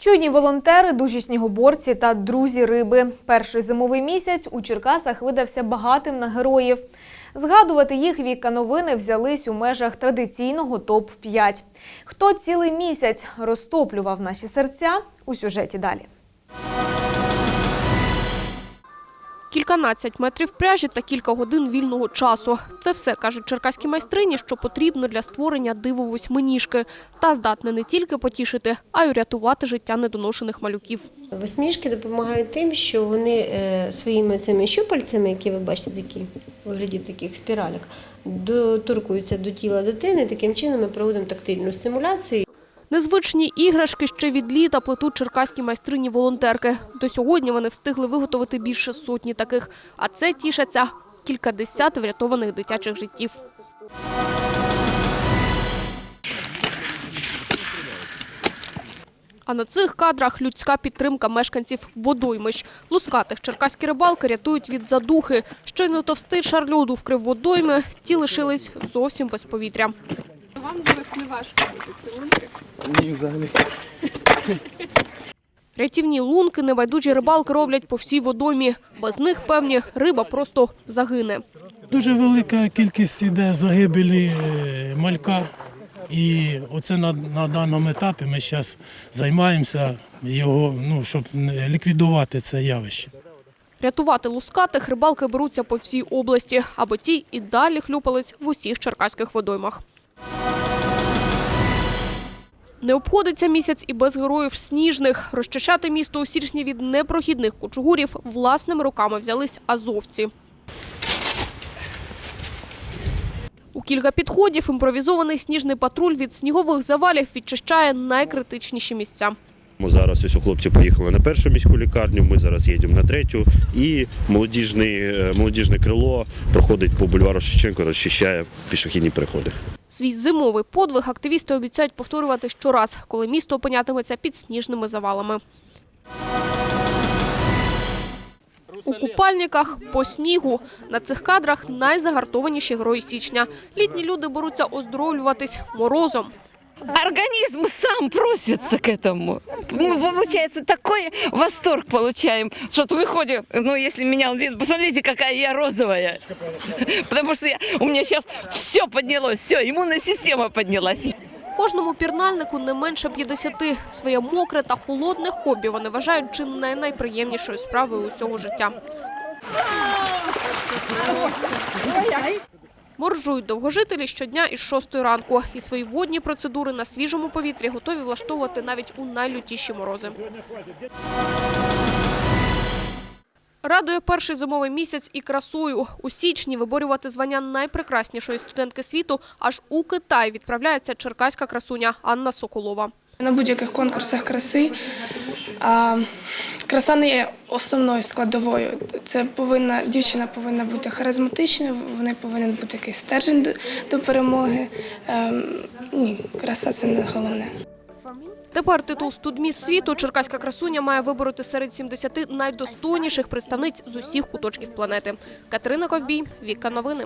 Чудні волонтери, дужі снігоборці та друзі риби. Перший зимовий місяць у Черкасах видався багатим на героїв. Згадувати їх віка новини взялись у межах традиційного топ-5. Хто цілий місяць розтоплював наші серця у сюжеті далі. Кільканадцять метрів пряжі та кілька годин вільного часу. Це все, кажуть черкаські майстрині, що потрібно для створення диво восьминіжки. Та здатне не тільки потішити, а й урятувати життя недоношених малюків. Восьміжки допомагають тим, що вони е, своїми цими щупальцями, які ви бачите, такі вигляді таких спіралек, доторкуються до тіла дитини. Таким чином ми проводимо тактильну стимуляцію. Незвичні іграшки ще від літа плетуть черкаські майстрині-волонтерки. До сьогодні вони встигли виготовити більше сотні таких. А це тішаться кількадесят врятованих дитячих життів. А на цих кадрах людська підтримка мешканців водоймищ. Лускатих черкаські рибалки рятують від задухи. Щойно товстий шар льоду вкрив водойми, ті лишились зовсім без повітря. Вам зараз не важко бути ці лунки? Ні, взагалі. Рятівні лунки небайдужі рибалки роблять по всій водоймі. Без них, певні, риба просто загине. Дуже велика кількість іде загибелі е, малька. І оце на, на даному етапі ми зараз займаємося його, ну, щоб не ліквідувати це явище. Рятувати лускатих рибалки беруться по всій області, аби ті і далі хлюпались в усіх черкаських водоймах. Не обходиться місяць і без героїв сніжних. Розчищати місто у січні від непрохідних кучугурів власними руками взялись азовці. У кілька підходів імпровізований сніжний патруль від снігових завалів відчищає найкритичніші місця. Ми зараз ось хлопці поїхали на першу міську лікарню, ми зараз їдемо на третю. І молодіжний, е, молодіжне крило проходить по бульвару Шевченко, розчищає пішохідні переходи. Свій зимовий подвиг активісти обіцяють повторювати щораз, коли місто опинятиметься під сніжними завалами. У купальниках по снігу. На цих кадрах найзагартованіші герої січня. Літні люди беруться оздоровлюватись морозом. Организм сам просится к этому. Мы, получается, такой восторг получаем, что вот выходим, ну, если меня видно, посмотрите, какая я розовая. Потому что я, у меня сейчас все поднялось, все, иммунная система поднялась. Кожному пірнальнику не менше 50. Своє мокре та холодне хобі вони вважають чи не найприємнішою справою усього життя. Моржують довгожителі щодня із 6 ранку. І свої водні процедури на свіжому повітрі готові влаштовувати навіть у найлютіші морози. Радує перший зимовий місяць і красою. У січні виборювати звання найпрекраснішої студентки світу аж у Китай відправляється черкаська красуня Анна Соколова. На будь-яких конкурсах краси краса не є основною складовою. Це повинна дівчина повинна бути харизматичною, в неї повинен бути якийсь стержень до, до перемоги. Ем, ні, краса це не головне. Тепер титул студміс світу черкаська красуня має вибороти серед 70 найдостойніших представниць з усіх куточків планети. Катерина Ковбій, Віка Новини.